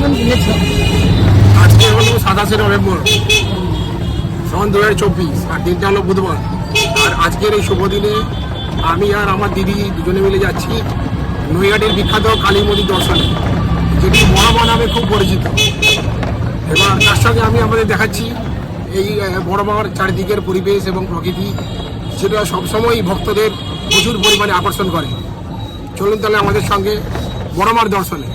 Phone কিনেছো আজকে হলো সাতাশে নভেম্বর। সন দু চব্বিশ, আর দিনটা হলো বুধবার। আর আজকের এই শুভ দিনে আমি আর আমার দিদি দুজনে মিলে যাচ্ছি নৈহাটির বিখ্যাত কালী মন্দির দর্শনে, যেটি বড়মা নামে খুব পরিচিত। এবার তার সঙ্গে আমি আমাদের দেখাচ্ছি এই বড়মার চারিদিকের পরিবেশ এবং প্রকৃতি, যেটা সবসময় ভক্তদের প্রচুর পরিমাণে আকর্ষণ করে। চলুন তাহলে আমাদের সঙ্গে বড়মার দর্শনে।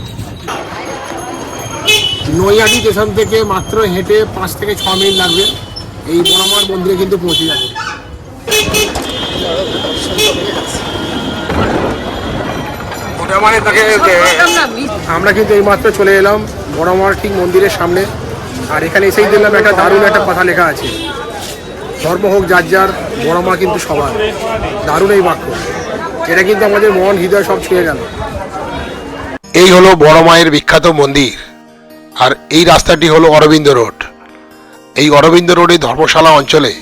নৈহাটি স্টেশন থেকে মাত্র হেঁটে পাঁচ থেকে ছ মিনিট লাগবে। এই বড়মার মন্দিরে কিন্তু পৌঁছে যাবে। ওটা মানে তাকে আমরা কিন্তু এই মাত্র চলে এলাম বড়মার ঠিক মন্দিরের সামনে। আর এখানে এসেই দেখলাম একটা দারুণ একটা কথা লেখা আছে। ধর্ম হোক যার যার বড়মা কিন্তু সবার। দারুণ এই বাক্য। এটা কিন্তু আমাদের মন হৃদয় সব ছুঁয়ে গেল। এই হলো বড় মায়ের বিখ্যাত মন্দির। আর এই রাস্তাটি হলো অরবিন্দ রোড। এই অরবিন্দ রোডে ধর্মশালা অঞ্চলে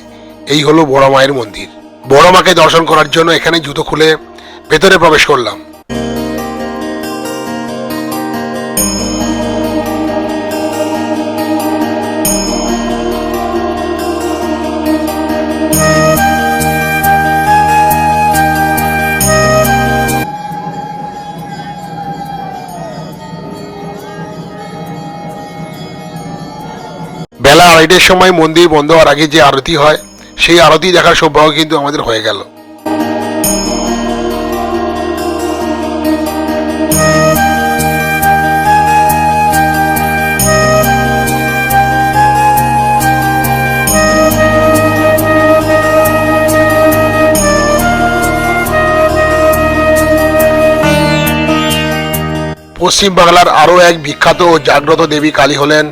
এই হলো বড় মায়ের মন্দির। বড় মাকে দর্শন করার জন্য এখানে জুতো খুলে ভেতরে প্রবেশ করলাম। বেলা সময় মন্দির বন্ধ হওয়ার আগে যে আরতি হয়, সেই আরতি দেখার সৌভাগ্য কিন্তু আমাদের হয়ে গেল। পশ্চিম বাংলার আরও এক বিখ্যাত ও জাগ্রত দেবী কালী হলেন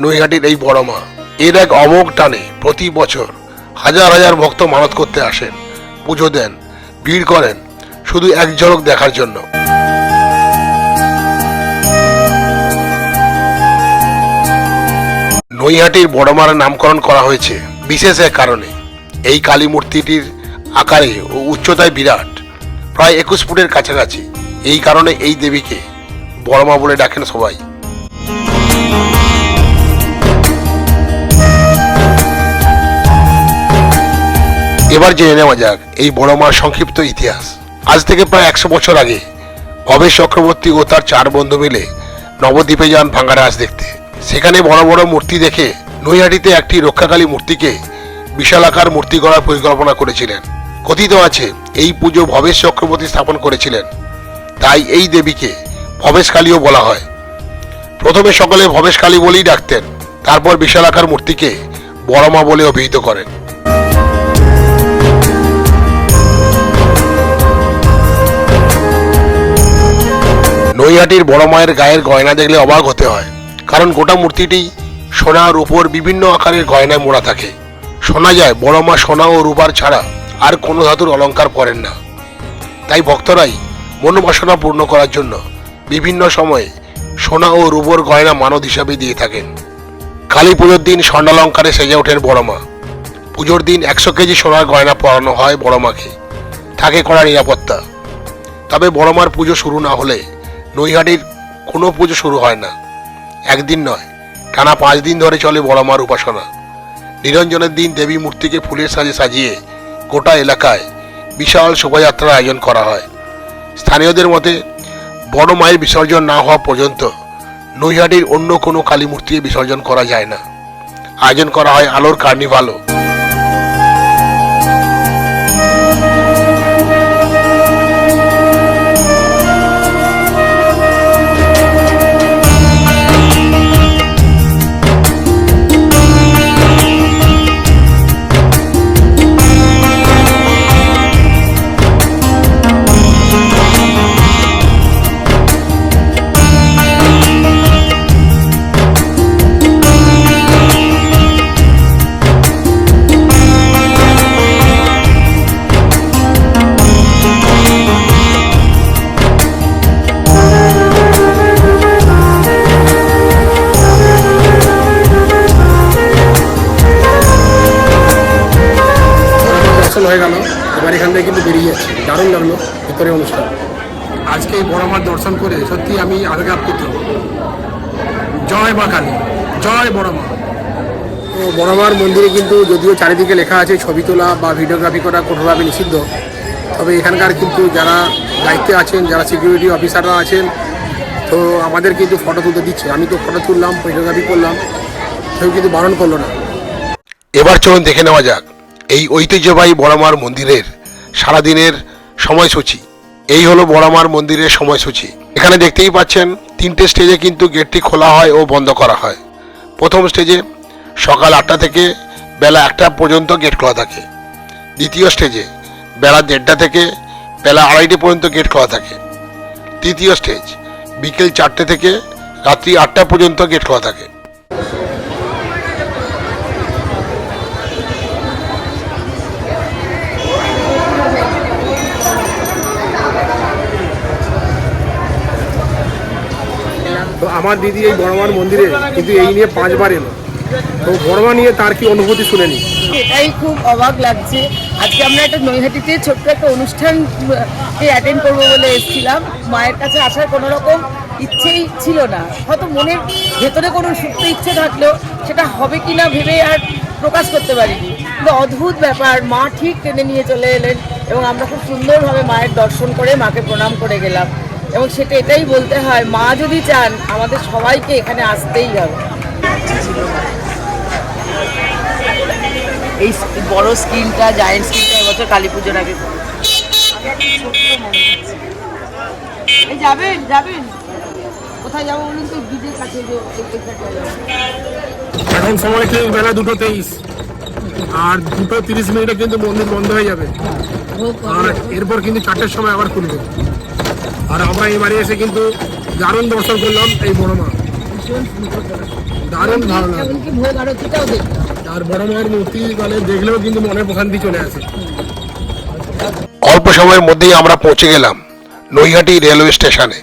নৈহাটির এই বড় মা। এর এক অমোঘ টানে প্রতি বছর হাজার হাজার ভক্ত মানত করতে আসেন, পুজো দেন, ভিড় করেন, শুধু এক ঝলক দেখার জন্য। নৈহাটির বড়মার নামকরণ করা হয়েছে বিশেষ এক কারণে। এই কালী মূর্তিটির আকারে ও উচ্চতায় বিরাট, প্রায় একুশ ফুটের কাছাকাছি। এই কারণে এই দেবীকে বড়মা বলে ডাকেন সবাই। এবার জেনে নেওয়া যাক এই বড় মার সংক্ষিপ্ত ইতিহাস। আজ থেকে প্রায় একশো বছর আগে, ভবেশ চক্রবর্তী ও তার চার বন্ধু মিলে নবদ্বীপে যান ভাঙ্গারাজ দেখতে। সেখানে বড় বড় মূর্তি দেখে নৈহাটিতে একটি রক্ষাকালী মূর্তিকে বিশালাকার মূর্তি করার পরিকল্পনা করেছিলেন। কথিত আছে, এই পুজো ভবেশ চক্রবর্তী স্থাপন করেছিলেন। তাই এই দেবীকে ভবেশকালীও বলা হয়। প্রথমে সকলে ভবেশকালী বলেই ডাকতেন, তারপর বিশালাকার মূর্তিকে বড়মা বলে অভিহিত করেন। নৈহাটির বড় মায়ের গায়ের গয়না দেখলে অবাক হতে হয়। কারণ গোটা মূর্তিটি সোনা রূপোর বিভিন্ন আকারের গয়নায় মোড়া থাকে। শোনা যায়, বড় মা সোনা ও রূপার ছাড়া আর কোনো ধাতুর অলংকার পরেন না। তাই ভক্তরাই মনোবাসনা পূর্ণ করার জন্য বিভিন্ন সময়ে সোনা ও রূপোর গয়না মানদ হিসাবে দিয়ে থাকেন। কালী পুজোর দিন স্বর্ণালঙ্কারে সেজে ওঠেন বড় মা। পুজোর দিন একশো কেজি সোনার গয়না পরানো হয় বড় মাকে। থাকে কড়া নিরাপত্তা। তবে বড়মার পুজো শুরু না হলে নৈহাটির কোনো পুজো শুরু হয় না। একদিন নয়, টানা পাঁচ দিন ধরে চলে বড় মার উপাসনা। নিরঞ্জনের দিন দেবী মূর্তিকে ফুলের সাজে সাজিয়ে গোটা এলাকায় বিশাল শোভাযাত্রার আয়োজন করা হয়। স্থানীয়দের মতে, বড় মায়ের বিসর্জন না হওয়া পর্যন্ত নৈহাটির অন্য কোনো কালী মূর্তি বিসর্জন করা যায় না। আয়োজন করা হয় আলোর কার্নিভালও। দর্শন হয়ে গেল। এবার এখান থেকে কিন্তু বেরিয়ে যাচ্ছি। দারুণ লাগল ভিতরে অনুষ্ঠান। আজকে এই বড় মার দর্শন করে সত্যি আমি আবেগ আপ্লুত জয় মা কালী জয় বড় মা। তো বড় মার মন্দিরে কিন্তু যদিও চারিদিকে লেখা আছে ছবি তোলা বা ভিডিওগ্রাফি করা কঠোরভাবে নিষিদ্ধ। তবে এখানকার কিন্তু যারা দায়িত্বে আছেন যারা সিকিউরিটি অফিসাররা আছেন তো আমাদের কিন্তু ফটো তুলতে দিচ্ছে। আমি তো ফটো তুললাম ভিডিওগ্রাফি করলাম। কেউ কিন্তু বারণ করল না। এবার চলুন দেখে নেওয়া যাক। এই ঐতিহ্যবাহী বড়মার মন্দিরের সারাদিনের সময়সূচি। এই হলো বড়মার মন্দিরের সময়সূচি। এখানে দেখতেই পাচ্ছেন, তিনটে স্টেজে কিন্তু গেটটি খোলা হয় ও বন্ধ করা হয়। প্রথম স্টেজে সকাল আটটা থেকে বেলা একটা পর্যন্ত গেট খোলা থাকে। দ্বিতীয় স্টেজে বেলা দেড়টা থেকে বেলা আড়াইটে পর্যন্ত গেট খোলা থাকে। তৃতীয় স্টেজ বিকেল চারটে থেকে রাত্রি আটটা পর্যন্ত গেট খোলা থাকে। আমার দিদি এই বড়মার মন্দিরে কিন্তু এই নিয়ে পাঁচবার এলো। তো বড়মা নিয়ে তার কি অনুভূতি শুনে নি এটাই খুব অবাক লাগছে। আজকে আমরা একটা নৈহাটিতে ছোট্ট একটা অনুষ্ঠান অ্যাটেন্ড করব বলে এসেছিলাম। মায়ের কাছে আসার কোনো রকম ইচ্ছেই ছিল না। হয়তো মনের ভেতরে কোনো সুপ্ত ইচ্ছে থাকলেও সেটা হবে কি না ভেবে আর প্রকাশ করতে পারিনি। কিন্তু অদ্ভুত ব্যাপার। মা ঠিক টেনে নিয়ে চলে এলেন এবং আমরা খুব সুন্দরভাবে মায়ের দর্শন করে, মাকে প্রণাম করে গেলাম। এবং সেটা এটাই বলতে হয় মা যদি চান আমাদের সবাইকে এখানে আসতেই হবে। এই বড় স্ক্রিনটা জায়েন্ট স্ক্রিনটা এবছর কালী পুজোর আগে যাবেন যাবেন। কোথায় যাব বলুন তো? ব্রিজের কাছে। এখন সময় ঠিক বেলা দুটো তেইশ। আর দুটো তিরিশ মিনিটে কিন্তু মন্দির বন্ধ হয়ে যাবে। আর এরপর কিন্তু চারটের সময় আবার খুলবে। আর আমরা এই বাড়ি এসে কিন্তু দারুণ দর্শন করলাম এই বড় মা। দারুণ ভালো আর বড় মায়ের মূর্তি মানে দেখলেও কিন্তু মনে প্রশান্তি চলে আসে। অল্প সময়ের মধ্যেই আমরা পৌঁছে গেলাম নৈহাটি রেলওয়ে স্টেশনে।